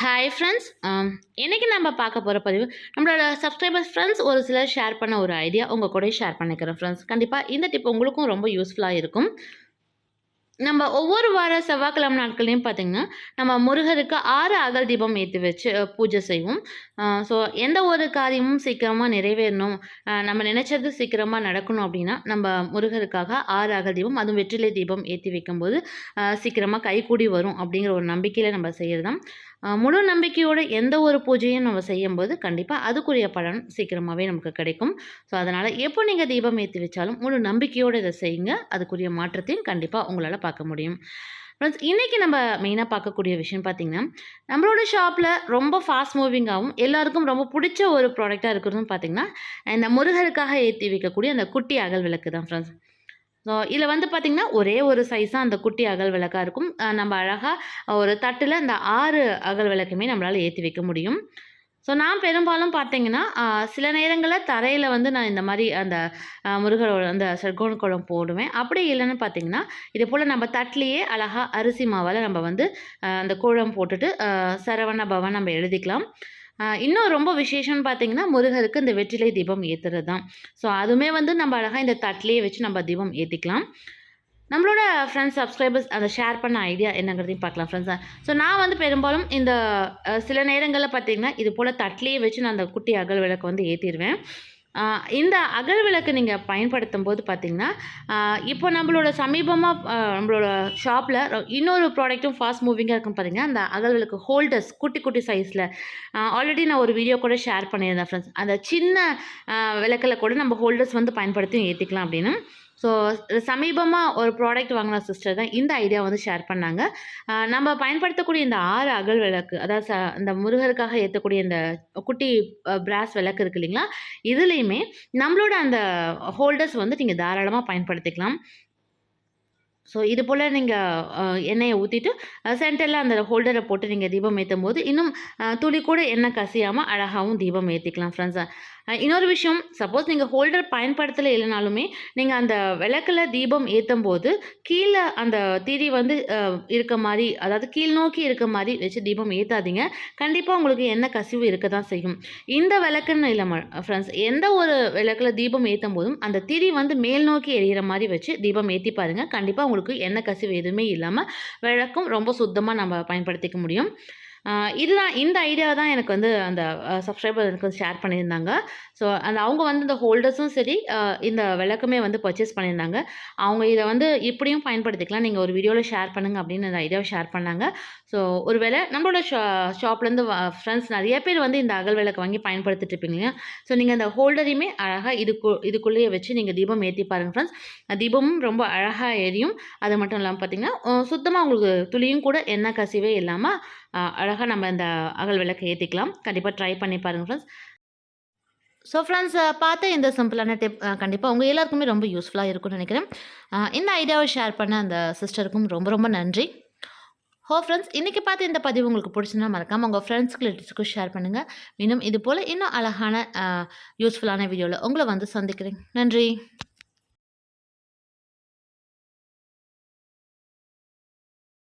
Hi friends இன்றைக்கி நம்ம பார்க்க போகிற பதிவு நம்மளோட சப்ஸ்கிரைபர்ஸ் ஃப்ரெண்ட்ஸ் ஒரு சிலர் ஷேர் பண்ண ஒரு ஐடியா உங்கள் கூட ஷேர் பண்ணிக்கிறேன் ஃப்ரெண்ட்ஸ் கண்டிப்பாக இந்த டிப் உங்களுக்கும் ரொம்ப யூஸ்ஃபுல்லாக இருக்கும். நம்ம ஒவ்வொரு வார செவ்வாய்க்கிழமை நாட்கள்லையும் பார்த்திங்கன்னா நம்ம முருகருக்கு ஆறு அகல் தீபம் ஏற்றி வச்சு பூஜை செய்வோம். ஸோ எந்த ஒரு காரியமும் சீக்கிரமாக நிறைவேறணும் நம்ம நினச்சது சீக்கிரமாக நடக்கணும் அப்படின்னா நம்ம முருகருக்காக ஆறு அகல் தீபம் அதுவும் வெற்றிலை தீபம் ஏற்றி வைக்கும்போது சீக்கிரமாக கைகூடி வரும் அப்படிங்கிற ஒரு நம்பிக்கையில் நம்ம செய்கிறது தான் முழு நம்பிக்கையோடு எந்த ஒரு பூஜையும் நம்ம செய்யும்போது கண்டிப்பாக அதுக்குரிய பலன் சீக்கிரமாகவே நமக்கு கிடைக்கும். ஸோ அதனால் எப்போ நீங்கள் தீபம் ஏற்றி வச்சாலும் முழு நம்பிக்கையோடு இதை செய்யுங்க. அதுக்குரிய மாற்றத்தையும் கண்டிப்பாக உங்களால் பார்க்க முடியும். ஃப்ரெண்ட்ஸ் இன்றைக்கி நம்ம மெயினாக பார்க்கக்கூடிய விஷயம் பார்த்திங்கன்னா நம்மளோட ஷாப்பில் ரொம்ப ஃபாஸ்ட் மூவிங்காகவும் எல்லாருக்கும் ரொம்ப பிடிச்ச ஒரு ப்ராடக்டாக இருக்கிறதும் பார்த்திங்கன்னா இந்த முருகருக்காக ஏற்றி வைக்கக்கூடிய அந்த குட்டி அகல் விளக்கு தான் ஃப்ரெண்ட்ஸ் இதில் வந்து பார்த்திங்கன்னா ஒரே ஒரு சைஸாக அந்த குட்டி அகல் விளக்காக இருக்கும் நம்ம அழகாக ஒரு தட்டில் அந்த ஆறு அகல் விளக்குமே நம்மளால் ஏற்றி வைக்க முடியும். ஸோ நான் பெரும்பாலும் பார்த்தீங்கன்னா சில நேரங்களில் தரையில் வந்து நான் இந்த மாதிரி அந்த முருகரோட அந்த சர்க்கோண குளம் போடுவேன். அப்படி இல்லைன்னு பார்த்தீங்கன்னா இதே போல் நம்ம தட்டிலேயே அழகாக அரிசி மாவால் நம்ம வந்து அந்த குழம்பு போட்டுட்டு சரவண பவன் நம்ம எழுதிக்கலாம். இன்னும் ரொம்ப விசேஷம்னு பார்த்தீங்கன்னா முருகருக்கு இந்த வெற்றிலை தீபம் ஏற்றுறது தான் ஸோ அதுவுமே வந்து நம்ம அழகாக இந்த தட்டிலேயே வச்சு நம்ம தீபம் ஏற்றிக்கலாம் நம்மளோட ஃப்ரெண்ட்ஸ் சப்ஸ்கிரைபர்ஸ் அதை ஷேர் பண்ண ஐடியா என்னங்கிறதையும் பார்க்கலாம் ஃப்ரெண்ட்ஸ் ஸோ நான் வந்து பெரும்பாலும் இந்த சில நேரங்களில் பார்த்தீங்கன்னா இது போல் தட்டிலேயே வச்சு நான் அந்த குட்டி அகல் விளக்கு வந்து ஏற்றிடுவேன் இந்த அகல் விளக்கு நீங்கள் பயன்படுத்தும் போது பார்த்தீங்கன்னா இப்போ நம்மளோட சமீபமாக நம்மளோட ஷாப்பில் இன்னொரு ப்ராடக்ட்டும் ஃபாஸ்ட் மூவிங்காக இருக்கும் பார்த்தீங்கன்னா அந்த அகல் விளக்கு ஹோல்டர்ஸ் குட்டி குட்டி சைஸில் ஆல்ரெடி நான் ஒரு வீடியோ கூட ஷேர் பண்ணியிருந்தேன் ஃப்ரெண்ட்ஸ் அந்த சின்ன விளக்கில் கூட நம்ம ஹோல்டர்ஸ் வந்து பயன்படுத்தி ஏற்றிக்கலாம் அப்படின்னு. ஸோ சமீபமாக ஒரு ப்ராடக்ட் வாங்கின சிஸ்டர் தான் இந்த ஐடியா வந்து ஷேர் பண்ணாங்க. நம்ம பயன்படுத்தக்கூடிய இந்த ஆறு அகல் விளக்கு அதாவது ச இந்த முருகருக்காக ஏற்றக்கூடிய இந்த குட்டி பிராஸ் விளக்கு இருக்கு இல்லைங்களா? இதுலேயுமே நம்மளோட அந்த ஹோல்டர்ஸ் வந்து நீங்கள் தாராளமாக பயன்படுத்திக்கலாம். ஸோ இது போல் நீங்கள் எண்ணெயை ஊற்றிட்டு சென்டரில் அந்த ஹோல்டரை போட்டு நீங்கள் தீபம் ஏற்றும் போது இன்னும் துளி கூட எண்ணெய் கசியாமல் அழகாகவும் தீபம் ஏற்றிக்கலாம் ஃப்ரெண்ட்ஸ் இன்னொரு விஷயம் சப்போஸ் நீங்கள் ஹோல்டர் பயன்படுத்தலை இல்லைனாலுமே நீங்கள் அந்த விளக்கில் தீபம் ஏற்றும் போது கீழே அந்த திரி வந்து இருக்க மாதிரி அதாவது கீழ் நோக்கி இருக்க மாதிரி வச்சு தீபம் ஏற்றாதீங்க கண்டிப்பாக உங்களுக்கு எண்ணெய் கசிவு இருக்க தான் செய்யும். இந்த விளக்குன்னு இல்லை ஃப்ரெண்ட்ஸ் எந்த ஒரு விளக்கில் தீபம் ஏற்றும் போதும் அந்த திரி வந்து மேல் நோக்கி எரியிற மாதிரி வச்சு தீபம் ஏற்றி பாருங்கள் கண்டிப்பாக உங்களுக்கு எண்ணெய் கசிவு எதுவுமே இல்லாமல் விளக்கும் ரொம்ப சுத்தமாக நம்ம பயன்படுத்திக்க முடியும். இதுதான் இந்த ஐடியா தான் எனக்கு வந்து அந்த சப்ஸ்கிரைபர் எனக்கு வந்து ஷேர் பண்ணியிருந்தாங்க. ஸோ அந்த அவங்க வந்து இந்த ஹோல்டர்ஸும் சரி இந்த விளக்குமே வந்து பர்ச்சேஸ் பண்ணியிருந்தாங்க. அவங்க இதை வந்து இப்படியும் பயன்படுத்திக்கலாம். நீங்கள் ஒரு வீடியோவில் ஷேர் பண்ணுங்க அப்படின்னு அந்த ஐடியாவை ஷேர் பண்ணாங்க. ஸோ ஒருவேளை நம்மளோட ஷா ஷாப்லேருந்து ஃப்ரெண்ட்ஸ் நிறைய பேர் வந்து இந்த அகல் விளக்கு வாங்கி பயன்படுத்திட்டு இருப்பீங்க ஸோ நீங்கள் அந்த ஹோல்டரையுமே அழகாக இதுக்கு இதுக்குள்ளேயே வச்சு நீங்கள் தீபம் ஏற்றி பாருங்கள் ஃப்ரெண்ட்ஸ் தீபமும் ரொம்ப அழகாக எரியும். அது மட்டும் இல்லாமல் பார்த்தீங்கன்னா சுத்தமாக உங்களுக்கு துளியும் கூட எண்ணெய் கசிவே இல்லாமல் அழகாக நம்ம இந்த அகல் விளக்கு ஏற்றிக்கலாம் கண்டிப்பாக ட்ரை பண்ணி பாருங்கள் ஃப்ரெண்ட்ஸ் ஸோ ஃப்ரெண்ட்ஸ் பார்த்து இந்த சிம்பிளான டிப் கண்டிப்பாக உங்கள் எல்லாருக்குமே ரொம்ப யூஸ்ஃபுல்லாக இருக்கும்னு நினைக்கிறேன். இந்த ஐடியாவை ஷேர் பண்ண அந்த சிஸ்டருக்கும் ரொம்ப ரொம்ப நன்றி. ஹோ ஃப்ரெண்ட்ஸ் இன்றைக்கி பார்த்து இந்த பதிவு உங்களுக்கு பிடிச்சிருந்தா மறக்காமல் உங்கள் ஃப்ரெண்ட்ஸ்க்கு ரிலேட்டிவ்ஸ்க்கும் ஷேர் பண்ணுங்கள் இன்னும் இது போல் இன்னும் அழகான யூஸ்ஃபுல்லான வீடியோவில் உங்களை வந்து சந்திக்கிறேன். நன்றி.